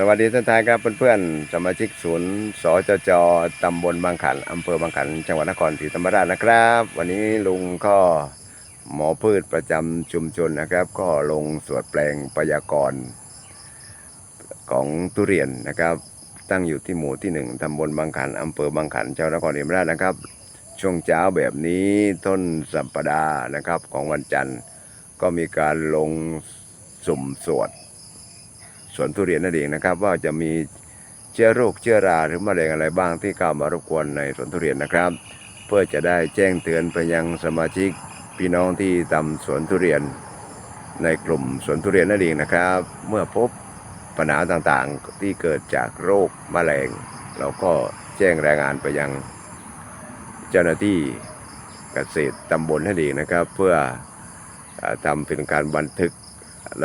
สวัสดีท่านทายครับเพื่อนๆสมาชิกศูนย์สจจตำบลบางขันอำเภอบางขัน จังหวัดนครศรีธรรมราชนะครับ วันนี้ลุงก็หมอพืชประจำชุมชนนะครับ ก็ลงสวดแปลงพยากรณ์ของทุเรียนนะครับ ตั้งอยู่ที่หมู่ที่หนึ่งตำบลบางขันอำเภอบางขันจังหวัดนครศรีธรรมราชนะครับ ช่วงเช้าแบบนี้ต้นสัปดาห์นะครับของวันจันทร์ก็มีการลงสุ่มสวด สวนทุเรียนนั่นเองนะครับ ว่าจะมีเชื้อโรคเชื้อราหรือมะเร็งอะไรบ้างที่เข้ามารบกวนในสวนทุเรียนนะครับ เพื่อจะได้แจ้งเตือนไปยังสมาชิกพี่น้องที่ทำสวนทุเรียน ในกลุ่มสวนทุเรียนนั่นเองนะครับ เมื่อพบปัญหาต่างๆที่เกิดจากโรคมะเร็งเราก็แจ้งรายงานไปยังเจ้าหน้าที่เกษตรตำบลนั่นเองนะครับ เพื่อเอ่อทำเป็นการบันทึก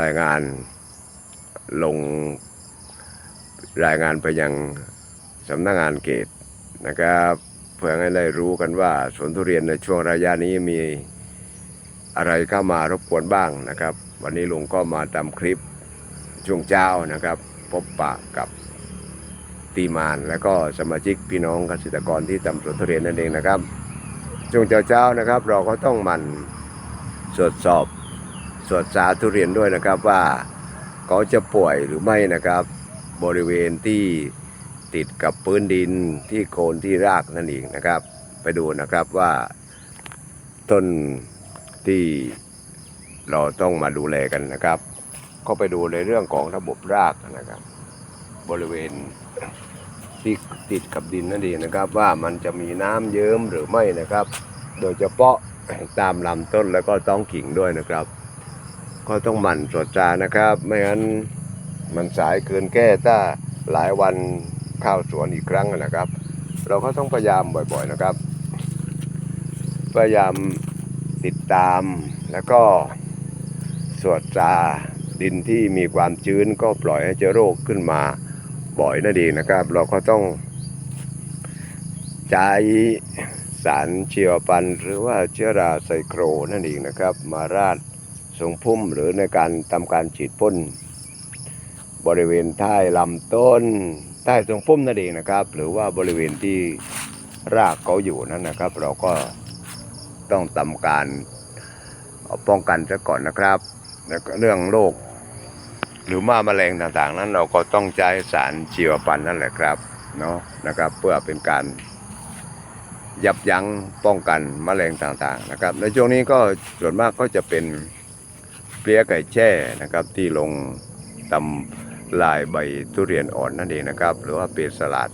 รายงาน ลงรายงานไปยังสำนักงานเขตนะครับเพื่อให้ได้รู้กันว่าสวนทุเรียนในช่วงระยะนี้มีอะไรเข้ามารบกวนบ้างนะครับ วันนี้ลุงก็มาทำคลิปช่วงเช้านะครับ พบปะกับตีมาน และก็สมาชิกพี่น้องเกษตรกรที่ทำสวนทุเรียนนั่นเองนะครับ ช่วงเช้าๆนะครับ เราก็ต้องมันตรวจสอบตรวจสาทุเรียนด้วยนะครับว่า เขาจะป่วยหรือไม่นะครับ บริเวณที่ติดกับพื้นดินที่โคนที่รากนั่นเองนะครับ ไปดูนะครับว่าต้นที่เราต้องมาดูแลกันนะครับ ก็ไปดูในเรื่องของระบบรากนะครับ บริเวณที่ติดกับดินนั่นเองนะครับ ว่ามันจะมีน้ำเยิ้มหรือไม่นะครับ โดยเฉพาะตามลำต้นแล้วก็ต้องกิ่งด้วยนะครับ ก็ต้องหมั่นตรวจตรานะครับ ไม่งั้นมันสายเกินแก้ถ้าหลายวันข้าวสวนอีกครั้งนะครับ เราก็ต้องพยายามบ่อยๆนะครับ พยายามติดตามแล้วก็ตรวจาดินที่มีความชื้นก็ปล่อยให้เชื้อโรคขึ้นมาบ่อยนั่นเองนะครับ เราก็ต้องใช้สารเชียวพันหรือว่าเชื้อราไซโครนั่นเองนะครับ มาราด ทรงพุ่มหรือในการทำการฉีดพ่นบริเวณใต้ลำต้นใต้ทรงพุ่มนั่นเองนะครับ หรือว่าบริเวณที่รากเขาอยู่นั้นนะครับ เราก็ต้องทำการป้องกันซะก่อนนะครับแล้วก็เรื่องโรคหรือมาแมลงต่างๆ นั้นเราก็ต้องใช้สารชีวพันธุ์นั่นแหละครับเนาะนะครับ เพื่อเป็นการยับยั้งป้องกันมแมลงต่างๆนะครับ ในช่วงนี้ก็ส่วนมากก็จะเป็น เปลี้ยไก่แช่นะครับที่ลงตำลายใบทุเรียนอ่อนนั่นเองนะครับ หรือว่าเปรตสลัด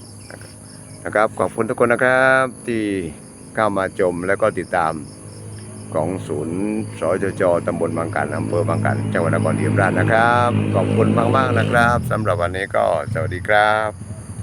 นะครับขอบคุณทุกคนนะครับที่เข้ามาชมและก็ติดตามของศูนย์สจจตำบลบางกันอำเภอบางกันจังหวัดนครศรีธรรมราชนะครับ ขอบคุณมาก ๆ นะครับสำหรับวันนี้ก็สวัสดีครับ